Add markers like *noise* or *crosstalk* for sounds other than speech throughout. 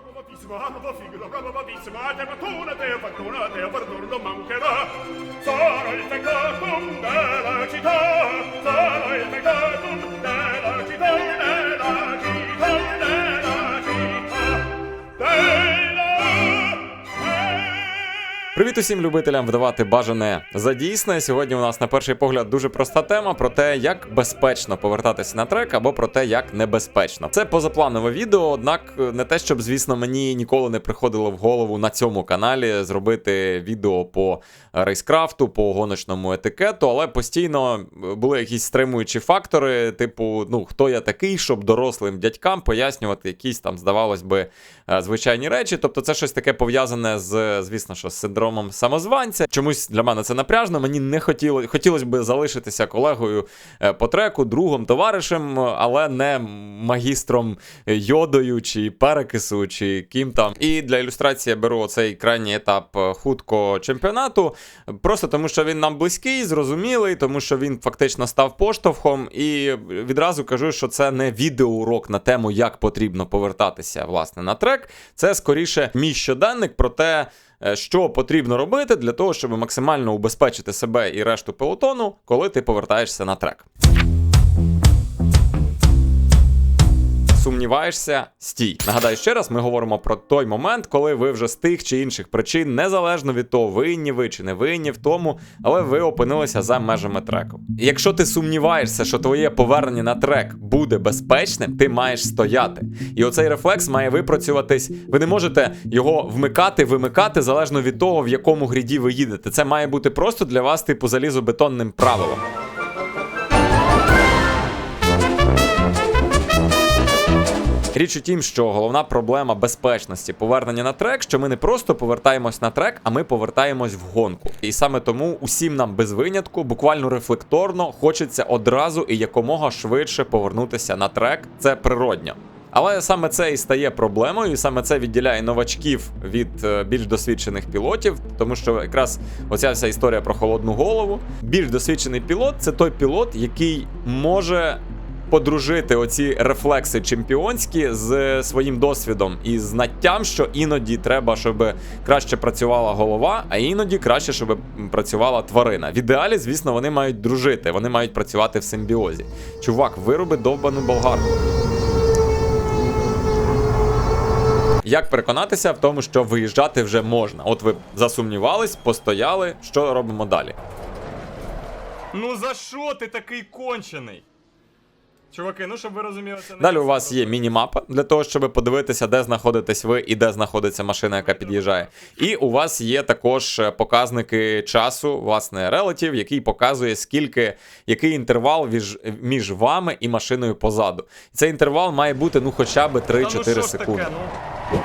Dopo. Sarà il peccatum della città, sarà il peccatum della Привіт усім любителям вдавати бажане за дійсне. Сьогодні у нас на перший погляд дуже проста тема про те, як безпечно повертатися на трек, або про те, як небезпечно. Це позапланове відео, однак не те, щоб, звісно, мені ніколи не приходило в голову на цьому каналі зробити відео по рейскрафту, по гоночному етикету, але постійно були якісь стримуючі фактори, типу, ну хто я такий, щоб дорослим дядькам пояснювати якісь там, здавалось би, е, звичайні речі. Тобто, це щось таке пов'язане з, звісно, що з синдромом самозванця. Чомусь для мене це напряжно. Мені не хотіло, хотілося б залишитися колегою е, по треку, другом, товаришем, але не магістром йодою чи перекису, чи ким там. І для ілюстрації я беру оцей крайній етап е, хутко чемпіонату, просто тому що він нам близький, зрозумілий, тому що він фактично став поштовхом. І відразу кажу, що це не відеоурок на тему, як потрібно повертатися власне на трек. Це скоріше мій щоденник про те. Що потрібно робити для того, щоб максимально убезпечити себе і решту пелотону, коли ти повертаєшся на трек? Сумніваєшся, стій. Нагадаю ще раз, ми говоримо про той момент, коли ви вже з тих чи інших причин, незалежно від того, винні ви чи не винні в тому, але ви опинилися за межами треку. Якщо ти сумніваєшся, що твоє повернення на трек буде безпечним, ти маєш стояти. І оцей рефлекс має випрацюватись. Ви не можете його вмикати, вимикати залежно від того, в якому гріді ви їдете. Це має бути просто для вас, типу, залізобетонним правилом. Річ у тім, що головна проблема безпечності повернення на трек, що ми не просто повертаємось на трек, а ми повертаємось в гонку. І саме тому усім нам без винятку, буквально рефлекторно, хочеться одразу і якомога швидше повернутися на трек. Це природньо. Але саме це і стає проблемою, і саме це відділяє новачків від е, більш досвідчених пілотів, тому що якраз оця вся історія про холодну голову. Більш досвідчений пілот це той пілот, який може подружити оці рефлекси чемпіонські з своїм досвідом і знаттям, що іноді треба, щоб краще працювала голова, а іноді краще, щоб працювала тварина. В ідеалі, звісно, вони мають дружити, вони мають працювати в симбіозі. Чувак, вироби довбану болгарку. Як переконатися в тому, що виїжджати вже можна? От ви засумнівались, постояли. Що робимо далі? Ну за що ти такий кончений? Чуваки, ну щоб ви розуміли, це не Далі у вас є мінімапа для того, щоб подивитися, де знаходитесь ви і де знаходиться машина, яка під'їжджає. І у вас є також е, показники часу, власне, релатив, який показує, скільки, який інтервал між, між вами і машиною позаду. Цей інтервал має бути ну хоча б 3-4 Та ну секунди. Таке, ну?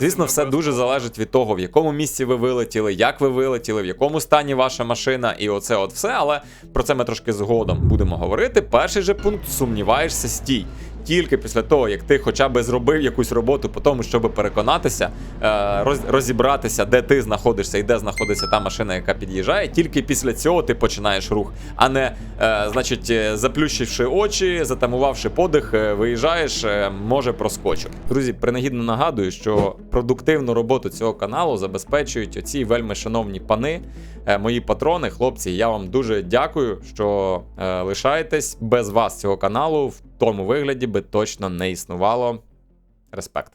Звісно, все дуже залежить від того, в якому місці ви вилетіли, як ви вилетіли, в якому стані ваша машина, і оце от все. Але про це ми трошки згодом будемо говорити. Перший же пункт сумніваєшся, стій. Тільки після того, як ти хоча б зробив якусь роботу по тому, щоб переконатися, е, роз- розібратися, де ти знаходишся і де знаходиться та машина, яка під'їжджає, тільки після цього ти починаєш рух, а не, е, значить, е, заплющивши очі, затамувавши подих, виїжджаєш, може проскочу. Друзі, принагідно нагадую, що продуктивну роботу цього каналу забезпечують оці вельми шановні пани, мої патрони, хлопці. Я вам дуже дякую, що лишаєтесь. Без вас цього каналу тому вигляді би точно не існувало. Респект.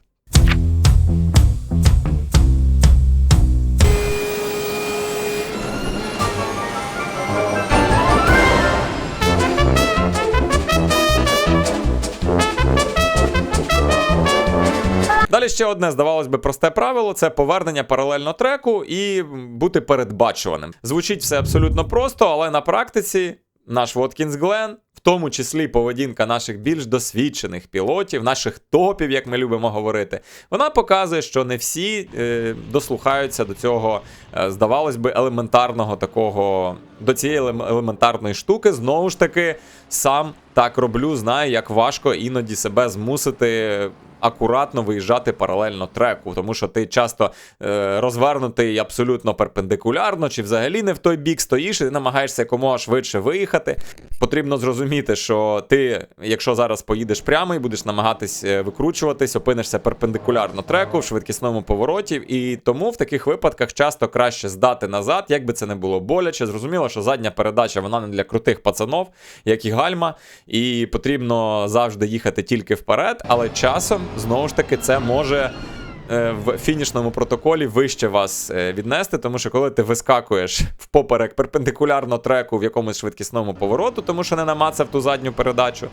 Далі ще одне, здавалось би, просте правило це повернення паралельно треку і бути передбачуваним. Звучить все абсолютно просто, але на практиці наш Воткінс Глен, тому числі поведінка наших більш досвідчених пілотів, наших топів, як ми любимо говорити, вона показує, що не всі е, дослухаються до цього, е, здавалось би, елементарного такого, до цієї елем- елементарної штуки. Знову ж таки, сам так роблю, знаю, як важко іноді себе змусити акуратно виїжджати паралельно треку, тому що ти часто е, розвернутий абсолютно перпендикулярно, чи взагалі не в той бік стоїш, і ти намагаєшся якомога швидше виїхати. Потрібно зрозуміти, що ти, якщо зараз поїдеш прямо і будеш намагатись е, викручуватись, опинишся перпендикулярно треку в швидкісному повороті, і тому в таких випадках часто краще здати назад, як би це не було боляче. Зрозуміло, що задня передача вона не для крутих пацанов, як і гальма, і потрібно завжди їхати тільки вперед, але часом знову ж таки це може. е, В фінішному протоколі вище вас е, віднести, тому що коли ти вискакуєш впоперек перпендикулярно треку в якомусь швидкісному повороту, тому що не намацав ту задню передачу,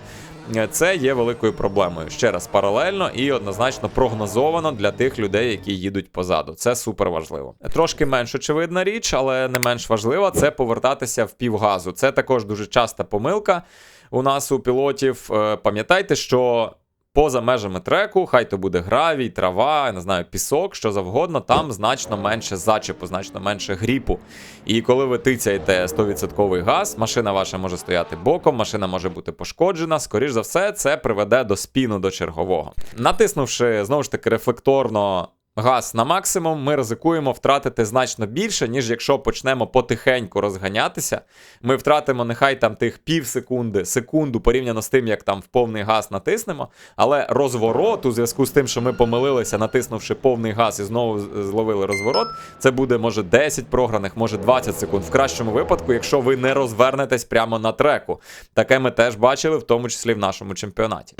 е, це є великою проблемою. Ще раз паралельно і однозначно прогнозовано для тих людей, які їдуть позаду. Це супер важливо. Трошки менш очевидна річ, але не менш важлива це повертатися в півгазу. Це також дуже часта помилка у нас у пілотів. Пам'ятайте, що. Поза межами треку, хай то буде гравій, трава, не знаю, пісок, що завгодно, там значно менше зачепу, значно менше гріпу. І коли ви тицяєте 100% газ, машина ваша може стояти боком, машина може бути пошкоджена. Скоріш за все, це приведе до спіну до чергового. Натиснувши знову ж таки рефлекторно. Газ на максимум, ми ризикуємо втратити значно більше, ніж якщо почнемо потихеньку розганятися. Ми втратимо нехай там тих пів секунди, секунду порівняно з тим, як там в повний газ натиснемо. Але розворот у зв'язку з тим, що ми помилилися, натиснувши повний газ і знову зловили розворот, це буде може 10 програних, може 20 секунд. В кращому випадку, якщо ви не розвернетесь прямо на треку. Таке ми теж бачили, в тому числі в нашому чемпіонаті.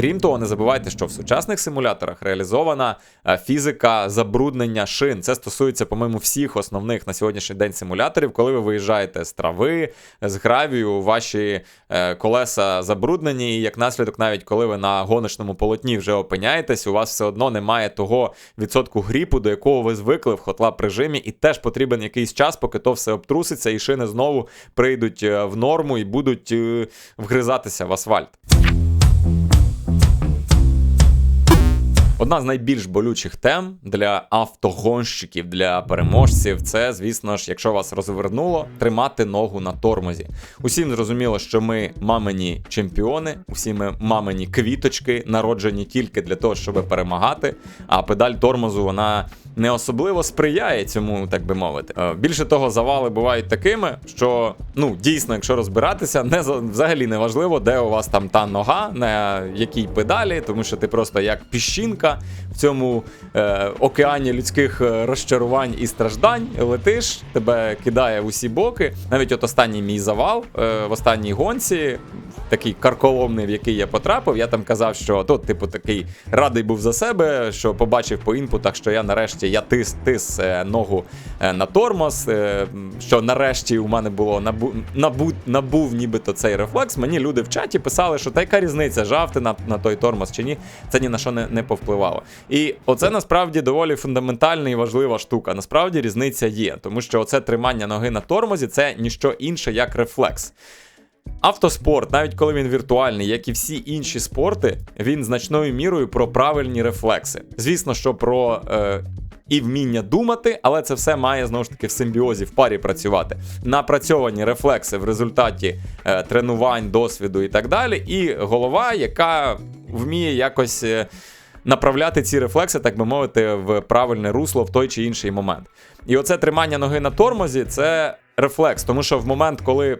Крім того, не забувайте, що в сучасних симуляторах реалізована е, фізика забруднення шин. Це стосується, по-моєму, всіх основних на сьогоднішній день симуляторів. Коли ви виїжджаєте з трави, з гравію, ваші е, колеса забруднені, і як наслідок, навіть коли ви на гоночному полотні вже опиняєтесь, у вас все одно немає того відсотку гріпу, до якого ви звикли в хотлап режимі, і теж потрібен якийсь час, поки то все обтруситься, і шини знову прийдуть е, в норму і будуть вгризатися в асфальт. Одна з найбільш болючих тем для автогонщиків, для переможців, це, звісно ж, якщо вас розвернуло, тримати ногу на тормозі. Усім зрозуміло, що ми мамині чемпіони, усі ми мамині квіточки, народжені тільки для того, щоб перемагати. А педаль тормозу вона не особливо сприяє цьому, так би мовити. Е, Більше того, завали бувають такими, що ну дійсно, якщо розбиратися, не за- взагалі не важливо, де у вас там та нога, на якій педалі, тому що ти просто як піщинка в цьому е, океані людських е, розчарувань і страждань летиш, тебе кидає в усі боки. Навіть от останній мій завал е, в останній гонці. Такий карколомний, в який я потрапив. Я там казав, що тут, типу, такий радий був за себе, що побачив по інпутах, що я нарешті я тис, тис е, ногу е, на тормоз. е, що нарешті у мене було набу, набу, набув нібито цей рефлекс. Мені люди в чаті писали, що та яка різниця, жав ти на, на той тормоз чи ні. Це ні на що не, не повпливало. І оце насправді доволі фундаментальна і важлива штука. Насправді різниця є, тому що оце тримання ноги на тормозі це ніщо інше, як рефлекс. Автоспорт, навіть коли він віртуальний, як і всі інші спорти, він значною мірою про правильні рефлекси. Звісно, що про е, і вміння думати, але це все має знову ж таки в симбіозі, в парі працювати. Напрацьовані рефлекси в результаті е, тренувань, досвіду і так далі. І голова, яка вміє якось. Е, Направляти ці рефлекси, так би мовити, в правильне русло в той чи інший момент. І оце тримання ноги на тормозі це рефлекс, тому що в момент, коли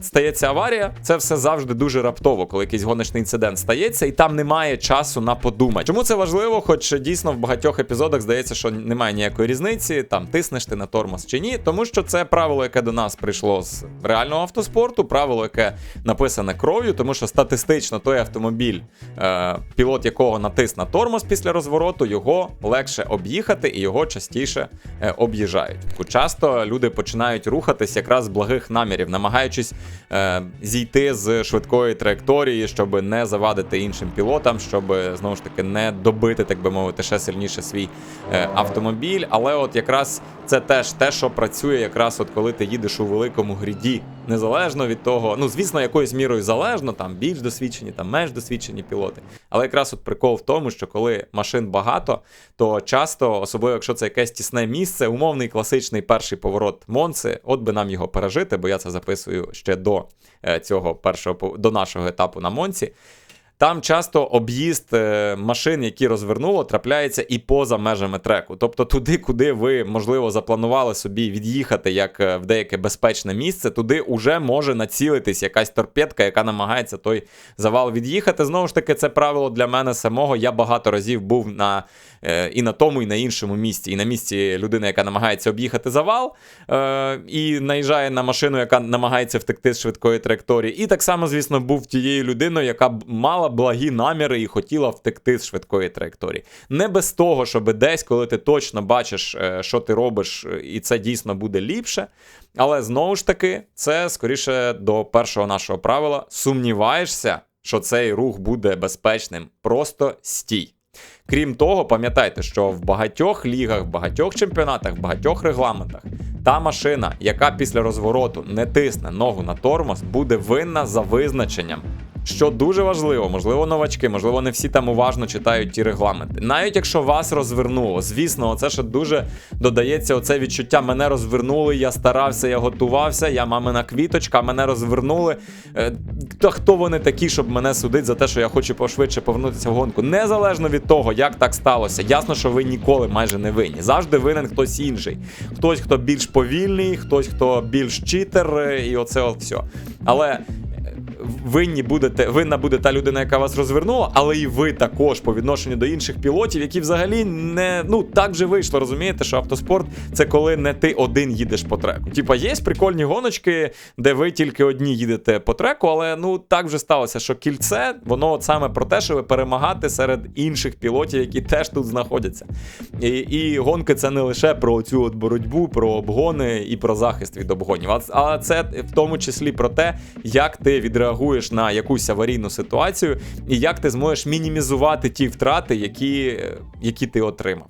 стається аварія, це все завжди дуже раптово, коли якийсь гоночний інцидент стається, і там немає часу на подумати. Чому це важливо? Хоч дійсно в багатьох епізодах здається, що немає ніякої різниці, там тиснеш ти на тормоз чи ні, тому що це правило, яке до нас прийшло з реального автоспорту, правило, яке написане кров'ю, тому що статистично той автомобіль, е, пілот якого натис на тормоз після розвороту, його легше об'їхати і його частіше е, об'їжджають. Часто люди починають рухатись якраз з благих намірів, намагаючись е, зійти з швидкої траєкторії, щоб не завадити іншим пілотам, щоб знову ж таки не добити, так би мовити, ще сильніше свій е, автомобіль. Але от якраз це теж те, що працює, якраз от коли ти їдеш у великому гріді. Незалежно від того, ну звісно, якоюсь мірою залежно, там більш досвідчені, там менш досвідчені пілоти. Але якраз от прикол в тому, що коли машин багато, то часто, особливо якщо це якесь тісне місце, умовний класичний перший поворот Монци, от би нам його пережити, бо я це записую ще до е, цього першого до нашого етапу на Монці. Там часто об'їзд е, машин, які розвернуло, трапляється і поза межами треку. Тобто туди, куди ви, можливо, запланували собі від'їхати як е, в деяке безпечне місце, туди уже може націлитись якась торпедка, яка намагається той завал від'їхати. Знову ж таки, це правило для мене самого. Я багато разів був на е, і на тому, і на іншому місці, і на місці людини, яка намагається об'їхати завал, і наїжджає на машину, яка намагається втекти з швидкої траєкторії. І так само, звісно, був тією людиною, яка мала благі наміри і хотіла втекти з швидкої траєкторії. Не без того, щоб десь, коли ти точно бачиш, е, що ти робиш, е, і це дійсно буде ліпше. Але знову ж таки, це скоріше до першого нашого правила. Сумніваєшся, що цей рух буде безпечним. Просто стій. Крім того, пам'ятайте, що в багатьох лігах, в багатьох чемпіонатах, в багатьох регламентах та машина, яка після розвороту не тисне ногу на тормоз, буде винна за визначенням. Що дуже важливо, можливо, новачки, можливо, не всі там уважно читають ті регламенти. Навіть якщо вас розвернуло, звісно, оце ще дуже додається оце відчуття. Мене розвернули, я старався, я готувався, я мамина квіточка, мене розвернули. Е, Та хто вони такі, щоб мене судити за те, що я хочу пошвидше повернутися в гонку? Незалежно від того, як так сталося. Ясно, що ви ніколи майже не винні. Завжди винен хтось інший. Хтось, хто більш повільний, хтось, хто більш читер, е, і оце от все. Але винні будете, винна буде та людина, яка вас розвернула, але і ви також по відношенню до інших пілотів, які взагалі не ну так вже вийшло. Розумієте, що автоспорт це коли не ти один їдеш по треку. Типа є прикольні гоночки, де ви тільки одні їдете по треку, але ну так вже сталося, що кільце воно от саме про те, щоб перемагати серед інших пілотів, які теж тут знаходяться. І, і гонки це не лише про цю от боротьбу, про обгони і про захист від обгонів. А, а це в тому числі про те, як ти відреагуєш на якусь аварійну ситуацію, і як ти зможеш мінімізувати ті втрати, які, які ти отримав.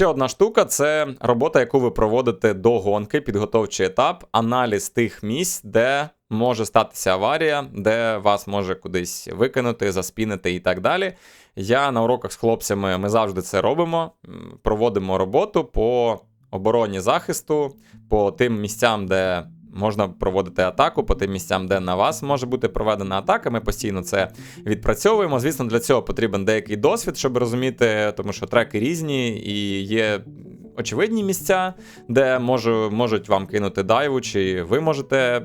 Ще одна штука це робота, яку ви проводите до гонки, підготовчий етап, аналіз тих місць, де може статися аварія, де вас може кудись викинути, заспінити і так далі. Я на уроках з хлопцями ми завжди це робимо. Проводимо роботу по обороні захисту, по тим місцям, де можна проводити атаку, по тим місцям, де на вас може бути проведена атака. Ми постійно це відпрацьовуємо. Звісно, для цього потрібен деякий досвід, щоб розуміти, тому що треки різні і є. Очевидні місця, де можу, можуть вам кинути дайву, чи ви можете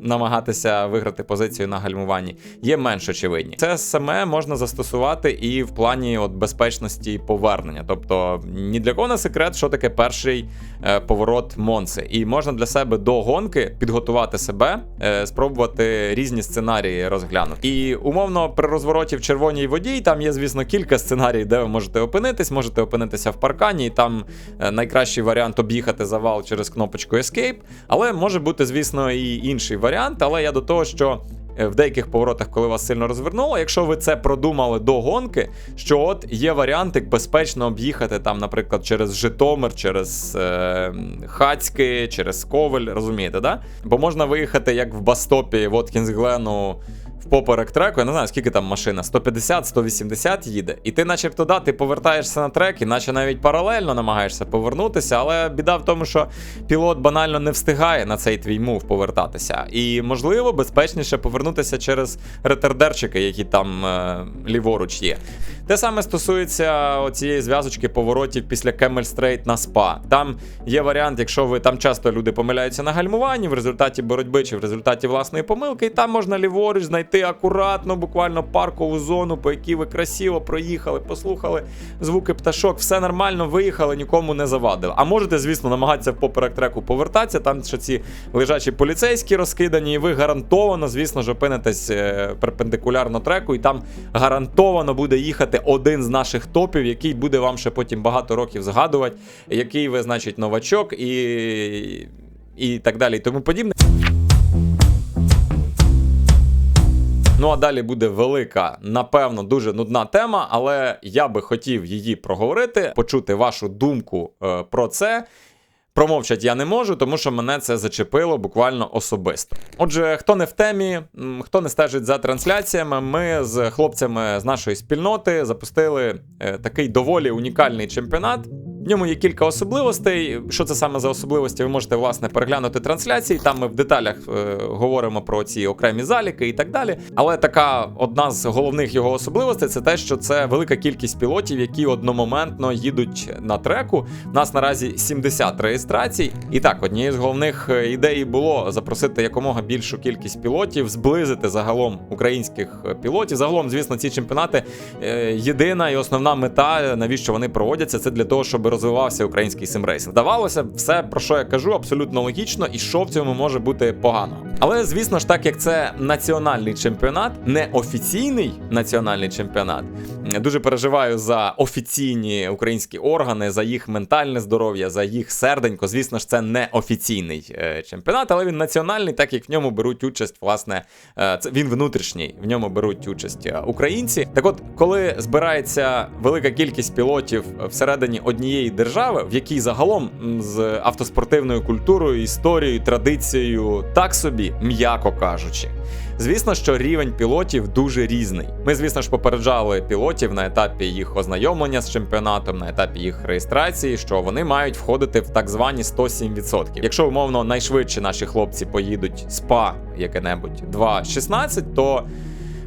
намагатися виграти позицію на гальмуванні. Є менш очевидні. Це саме можна застосувати і в плані от безпечності повернення. Тобто ні для кого не секрет, що таке перший е, поворот Монси. І можна для себе до гонки підготувати себе, е, спробувати різні сценарії розглянути. І умовно при розвороті в червоній воді там є, звісно, кілька сценаріїв, де ви можете опинитись. Можете опинитися в паркані, і там е, найкращий варіант об'їхати завал через кнопочку Escape. Але може бути, звісно, і інший варіант. Але я до того, що. е, В деяких поворотах, коли вас сильно розвернуло, якщо ви це продумали до гонки, що от є як безпечно об'їхати там, наприклад, через Житомир, через е, Хацьки, через Ковель, розумієте, да? Бо можна виїхати як в Бастопі Воткінс Глену в поперек треку, я не знаю, скільки там машина, 150-180 їде, і ти, начебто, да, ти повертаєшся на трек, і наче навіть паралельно намагаєшся повернутися, але біда в тому, що пілот банально не встигає на цей твій мув повертатися. І можливо, безпечніше повернутися через ретардерчики, які там е, ліворуч є. Те саме стосується цієї зв'язочки поворотів після Кемель Стрейт на спа. Там є варіант, якщо ви там часто люди помиляються на гальмуванні в результаті боротьби чи в результаті власної помилки, і там можна ліворуч знайти акуратно, буквально паркову зону, по якій ви красиво проїхали, послухали звуки пташок, все нормально, виїхали, нікому не завадили. А можете, звісно, намагатися в поперек треку повертатися. Там ще ці лежачі поліцейські розкидані, і ви гарантовано, звісно ж, опинитесь е, перпендикулярно треку, і там гарантовано буде їхати один з наших топів, який буде вам ще потім багато років згадувати, який ви, значить, новачок і, і так далі, і тому подібне. Ну а далі буде велика, напевно, дуже нудна тема, але я би хотів її проговорити, почути вашу думку е, про це. Промовчать я не можу, тому що мене це зачепило буквально особисто. Отже, хто не в темі, хто не стежить за трансляціями, ми з хлопцями з нашої спільноти запустили е, такий доволі унікальний чемпіонат. В ньому є кілька особливостей. Що це саме за особливості? Ви можете власне переглянути трансляції. Там ми в деталях е, говоримо про ці окремі заліки і так далі. Але така одна з головних його особливостей це те, що це велика кількість пілотів, які одномоментно їдуть на треку. У нас наразі 70 реєстрацій. І так, однією з головних е, ідей було запросити якомога більшу кількість пілотів, зблизити загалом українських е, пілотів. Загалом, звісно, ці чемпіонати е, єдина і основна мета, навіщо вони проводяться, це для того, щоб розвивався український симрейсинг. Здавалося, все про що я кажу, абсолютно логічно, і що в цьому може бути погано. Але звісно ж, так як це національний чемпіонат, не офіційний національний чемпіонат. Дуже переживаю за офіційні українські органи, за їх ментальне здоров'я, за їх серденько. Звісно ж, це не офіційний е, чемпіонат, але він національний, так як в ньому беруть участь, власне, е, це він внутрішній, в ньому беруть участь е, українці. Так от, коли збирається велика кількість пілотів всередині однієї держави, в якій загалом з автоспортивною культурою, історією, традицією, так собі, м'яко кажучи. Звісно, що рівень пілотів дуже різний. Ми, звісно ж, попереджали пілотів на етапі їх ознайомлення з чемпіонатом, на етапі їх реєстрації, що вони мають входити в так звані 107%. Якщо умовно найшвидше наші хлопці поїдуть спа яке-небудь 2.16, то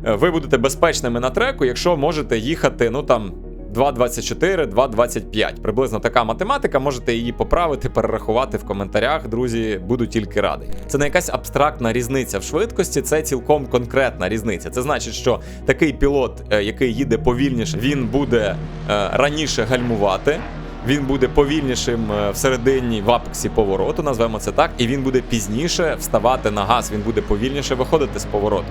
е, ви будете безпечними на треку, якщо можете їхати, ну там. 2.24, 2.25. Приблизно така математика. Можете її поправити, перерахувати в коментарях. Друзі, буду тільки радий. Це не якась абстрактна різниця в швидкості, це цілком конкретна різниця. Це значить, що такий пілот, е, який їде повільніше, він буде е, раніше гальмувати. Він буде повільнішим е, всередині в апексі повороту, назвемо це так, і він буде пізніше вставати на газ, він буде повільніше виходити з повороту.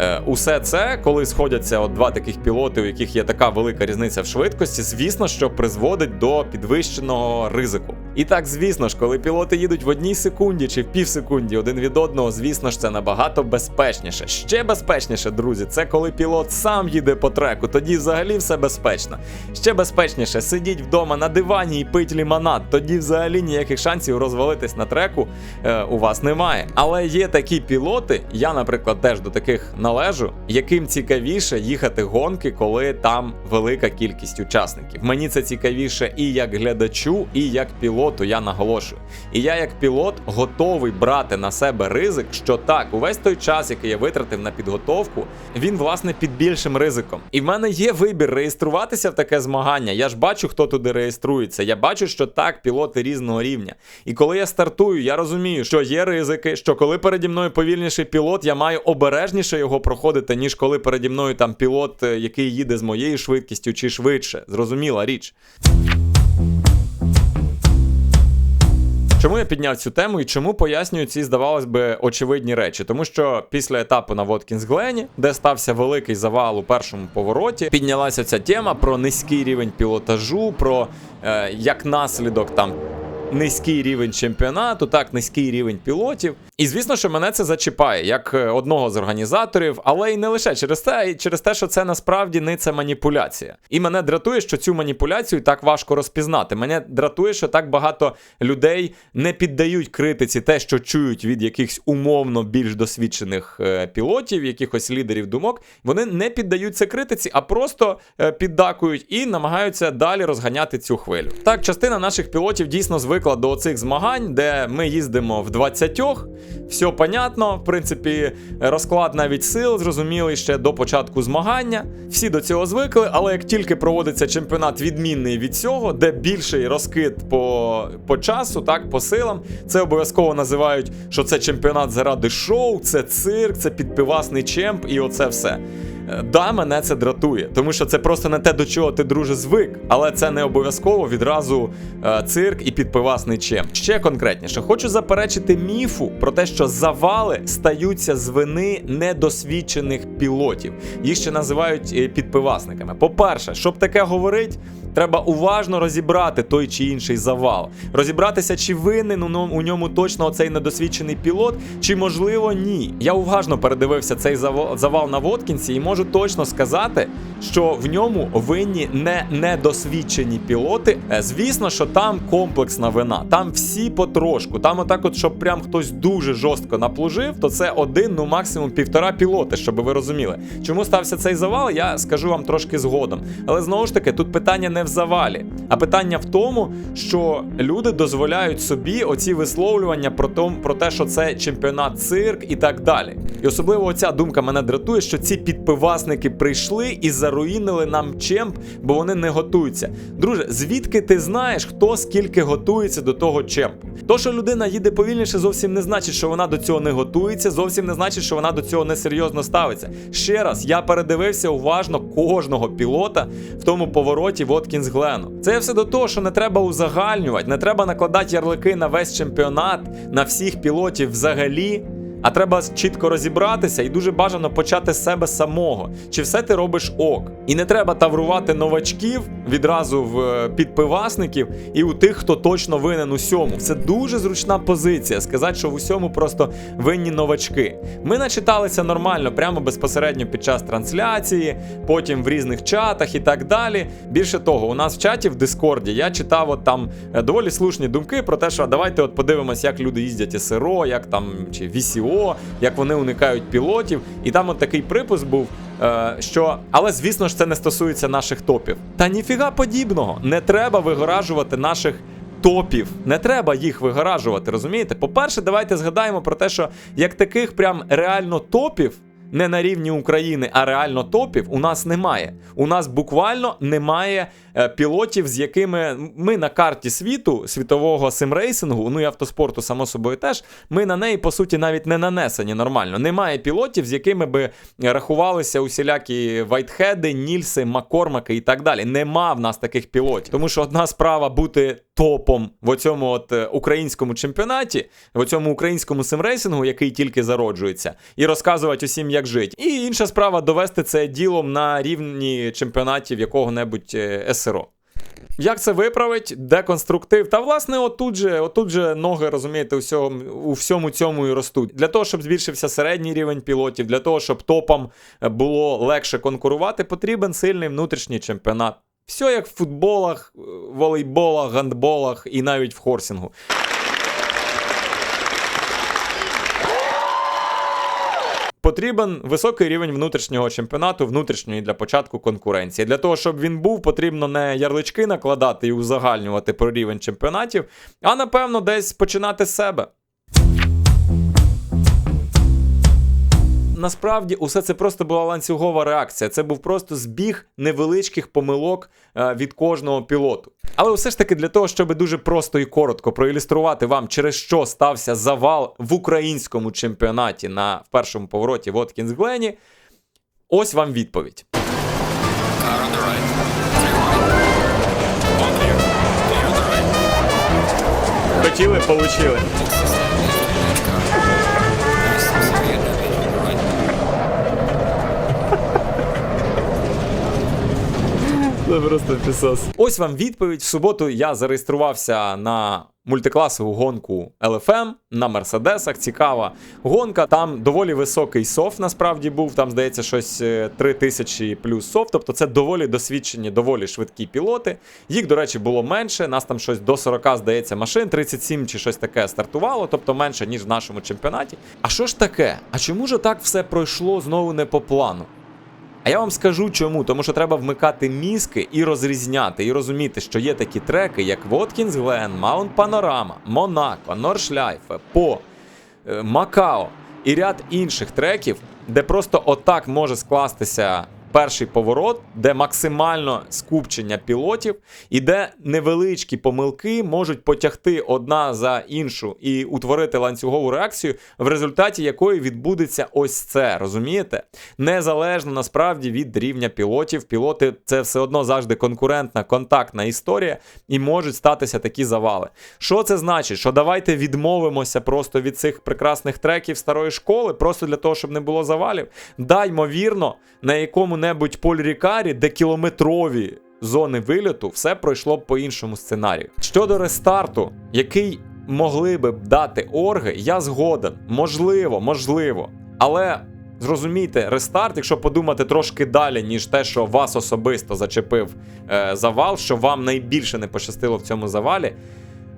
Е, Усе це, коли сходяться от два таких пілоти, у яких є така велика різниця в швидкості, звісно, що призводить до підвищеного ризику. І так, звісно ж, коли пілоти їдуть в одній секунді чи в півсекунді один від одного, звісно ж, це набагато безпечніше. Ще безпечніше, друзі, це коли пілот сам їде по треку, тоді взагалі все безпечно. Ще безпечніше сидіть вдома на дивані і пить лімонад, тоді взагалі ніяких шансів розвалитись на треку е, у вас немає. Але є такі пілоти, я, наприклад, теж до таких належу, яким цікавіше їхати гонки, коли там велика кількість учасників. Мені це цікавіше і як глядачу, і як пілоту, я наголошую. І я, як пілот, готовий брати на себе ризик, що так, увесь той час, який я витратив на підготовку, він власне під більшим ризиком. І в мене є вибір реєструватися в таке змагання. Я ж бачу, хто туди реєструється. Я бачу, що так, пілоти різного рівня. І коли я стартую, я розумію, що є ризики, що коли переді мною повільніший пілот, я маю обережніше його проходити, ніж коли переді мною там пілот, е, який їде з моєю швидкістю чи швидше. Зрозуміла річ. Чому я підняв цю тему і чому пояснюю ці, здавалось би, очевидні речі? Тому що після етапу на Воткінс Глені, де стався великий завал у першому повороті, піднялася ця тема про низький рівень пілотажу, про е, як наслідок там. Низький рівень чемпіонату, так, низький рівень пілотів. І звісно, що мене це зачіпає як е, одного з організаторів, але й не лише через те, й через те, що це насправді не це маніпуляція. І мене дратує, що цю маніпуляцію так важко розпізнати. Мене дратує, що так багато людей не піддають критиці те, що чують від якихось умовно більш досвідчених е, пілотів, якихось лідерів думок. Вони не піддаються критиці, а просто е, піддакують і намагаються далі розганяти цю хвилю. Так, частина наших пілотів дійсно звикла до цих змагань, де ми їздимо в 20 все понятно. В принципі, розклад навіть сил зрозумілий ще до початку змагання. Всі до цього звикли, але як тільки проводиться чемпіонат відмінний від цього, де більший розкид по, по часу, так, по силам, це обов'язково називають, що це чемпіонат заради шоу, це цирк, це підпивасний чемп і оце все. Да, мене це дратує, тому що це просто не те, до чого ти друже звик, але це не обов'язково відразу е, цирк і підпивасний чем. Ще конкретніше, хочу заперечити міфу про те, що завали стаються з вини недосвідчених пілотів. Їх ще називають е, підпивасниками. По-перше, щоб таке говорить, Треба уважно розібрати той чи інший завал, розібратися, чи винен у ньому- точно оцей недосвідчений пілот, чи можливо ні. Я уважно передивився цей завал на Воткінсі і можу точно сказати, що в ньому винні не недосвідчені пілоти. Е, Звісно, що там комплексна вина. Там всі потрошку. Там, отак, от, щоб прям хтось дуже жорстко наплужив, то це один, ну максимум півтора пілоти, щоб ви розуміли. Чому стався цей завал, я скажу вам трошки згодом. Але знову ж таки, тут питання не в завалі, а питання в тому, що люди дозволяють собі оці висловлювання про, том, про те, що це чемпіонат цирк і так далі. І особливо оця думка мене дратує, що ці підпивасники прийшли і заруїнили нам чемп, бо вони не готуються. Друже, звідки ти знаєш, хто скільки готується до того чемпу? То, що людина їде повільніше, зовсім не значить, що вона до цього не готується, зовсім не значить, що вона до цього несерйозно ставиться. Ще раз, я передивився уважно кожного пілота в тому повороті Воткінс Глену. Це все до того, що не треба узагальнювати, не треба накладати ярлики на весь чемпіонат, на всіх пілотів взагалі. А треба чітко розібратися і дуже бажано почати з себе самого. Чи все ти робиш ок? І не треба таврувати новачків відразу в е, підпивасників і у тих, хто точно винен усьому. Це дуже зручна позиція. Сказати, що в усьому просто винні новачки. Ми начиталися нормально, прямо безпосередньо під час трансляції, потім в різних чатах і так далі. Більше того, у нас в чаті в Дискорді я читав от там е, доволі слушні думки про те, що давайте от подивимось, як люди їздять СРО, як там чи VCO, як вони уникають пілотів. І там от такий припис був. е, Що, але звісно ж, це не стосується наших топів. Та ніфіга подібного. Не треба вигоражувати наших топів. Не треба їх вигоражувати, розумієте? По-перше, давайте згадаємо про те, що як таких прям реально топів. Не на рівні України, а реально топів у нас немає. У нас буквально немає е, пілотів, з якими ми на карті світу, світового симрейсингу, ну і автоспорту, само собою, теж ми на неї по суті навіть не нанесені нормально. Немає пілотів, з якими би рахувалися усілякі Вайтхеди, Нільси, Маккормаки і так далі. Нема в нас таких пілотів. Тому що одна справа бути топом в оцьому от е, українському чемпіонаті, в оцьому українському симрейсингу, який тільки зароджується, і розказувати усім, як жити. І інша справа довести це ділом на рівні чемпіонатів якого-небудь е, СРО. Як це виправить? Де конструктив? Та власне, отут же, отут же ноги, розумієте, у всьому, у всьому цьому і ростуть. Для того, щоб збільшився середній рівень пілотів, для того, щоб топам е, було легше конкурувати, потрібен сильний внутрішній чемпіонат. Все як в футболах, е, волейболах, гандболах і навіть в хорсінгу. Потрібен високий рівень внутрішнього чемпіонату, внутрішньої для початку конкуренції. Для того, щоб він був, потрібно не ярлички накладати і узагальнювати про рівень чемпіонатів, а напевно десь починати з себе. Насправді, усе це просто була ланцюгова реакція. Це був просто збіг невеличких помилок е, від кожного пілоту. Але все ж таки для того, щоб дуже просто і коротко проілюструвати вам, через що стався завал в українському чемпіонаті на в першому повороті в Откінс Глені, ось вам відповідь. Car on Це просто пісос. Ось вам відповідь. В суботу я зареєструвався на мультикласову гонку LFM на Мерседесах. Цікава гонка. Там доволі високий софт насправді був. Там, здається, щось е, 3000 плюс софт. Тобто це доволі досвідчені, доволі швидкі пілоти. Їх, до речі, було менше. Нас там щось до 40, здається, машин, 37 чи щось таке стартувало, тобто менше, ніж в нашому чемпіонаті. А що ж таке? А чому ж так все пройшло знову не по плану? А я вам скажу чому, тому що треба вмикати мізки і розрізняти, і розуміти, що є такі треки, як Воткінс Глен, Маунт Панорама, Монако, Норшляйфе, По, е, Макао і ряд інших треків, де просто отак може скластися перший поворот, де максимально скупчення пілотів, і де невеличкі помилки можуть потягти одна за іншу і утворити ланцюгову реакцію, в результаті якої відбудеться ось це. Розумієте? Незалежно насправді від рівня пілотів. Пілоти це все одно завжди конкурентна, контактна історія, і можуть статися такі завали. Що це значить? Що давайте відмовимося просто від цих прекрасних треків старої школи, просто для того, щоб не було завалів. Да, ймовірно, на якому-небудь поль Рікарі, де кілометрові зони вильоту все пройшло б по іншому сценарію. Щодо рестарту, який могли би дати орги, я згоден. Можливо, можливо. Але зрозумійте, рестарт, якщо подумати трошки далі, ніж те, що вас особисто зачепив е, завал, що вам найбільше не пощастило в цьому завалі.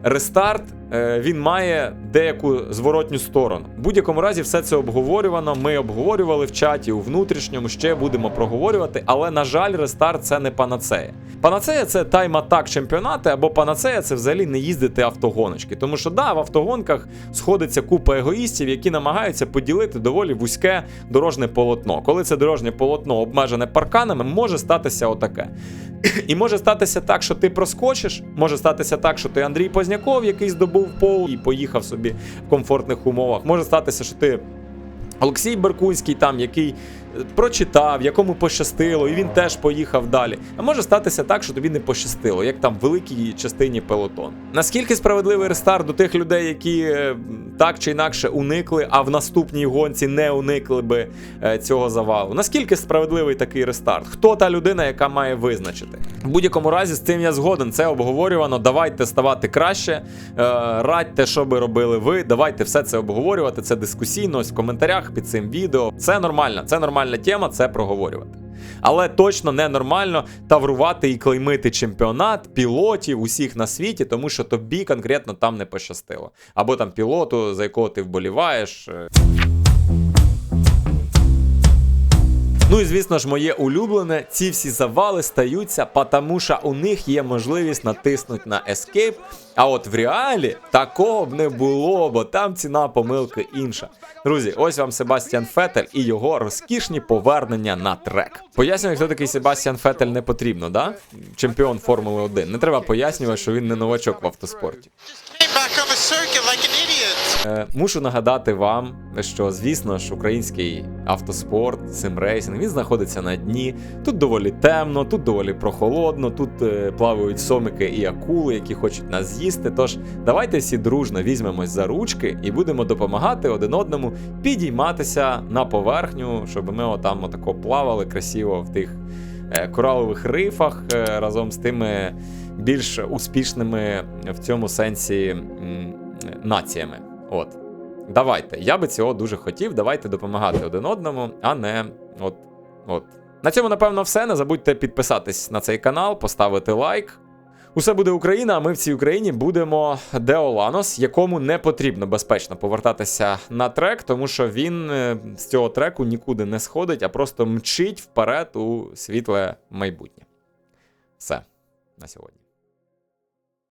Рестарт е, він має деяку зворотню сторону. В будь-якому разі, все це обговорювано. Ми обговорювали в чаті у внутрішньому, ще будемо проговорювати. Але на жаль, рестарт це не панацея. Панацея це тайм-атак чемпіонати, або панацея це взагалі не їздити автогоночки. Тому що да, в автогонках сходиться купа егоїстів, які намагаються поділити доволі вузьке дорожне полотно. Коли це дорожнє полотно обмежене парканами, може статися отаке. *clears throat* І може статися так, що ти проскочиш, може статися так, що ти Андрій Позняков, який здобув пол і поїхав собі в комфортних умовах. Може статися, що ти Олексій Беркунський, там, який прочитав, якому пощастило, і він теж поїхав далі. А може статися так, що тобі не пощастило, як там в великій частині пелотон. Наскільки справедливий рестарт до тих людей, які е, так чи інакше уникли, а в наступній гонці не уникли би е, цього завалу? Наскільки справедливий такий рестарт? Хто та людина, яка має визначити? В будь-якому разі з цим я згоден. Це обговорювано. Давайте ставати краще. Е, радьте, що би робили ви. Давайте все це обговорювати. Це дискусійно ось в коментарях під цим відео. Це нормально, це нормальна тема, це проговорювати. Але точно ненормально таврувати і клеймити чемпіонат, пілотів, усіх на світі, тому що тобі конкретно там не пощастило. Або там пілоту, за якого ти вболіваєш. Ну і звісно ж, моє улюблене, ці всі завали стаються, тому що у них є можливість натиснути на Escape. А от в реалі такого б не було, бо там ціна помилки інша. Друзі, ось вам Себастьян Фетель і його розкішні повернення на трек. Пояснювати, хто такий Себастьян Фетель не потрібно, да? Чемпіон Формули 1. Не треба пояснювати, що він не новачок в автоспорті. Мушу нагадати вам, що звісно ж український автоспорт, симрейсинг, він знаходиться на дні. Тут доволі темно, тут доволі прохолодно, тут е, плавають сомики і акули, які хочуть нас з'їсти. Тож давайте всі дружно візьмемось за ручки і будемо допомагати один одному підійматися на поверхню, щоб ми отам отако плавали красиво в тих е, коралових рифах е, разом з тими більш успішними в цьому сенсі націями. От. Давайте. Я би цього дуже хотів. Давайте допомагати один одному, а не от. от. На цьому, напевно, все. Не забудьте підписатись на цей канал, поставити лайк. Усе буде Україна, а ми в цій Україні будемо Деоланос, якому не потрібно безпечно повертатися на трек, тому що він е, з цього треку нікуди не сходить, а просто мчить вперед у світле майбутнє. Все на сьогодні.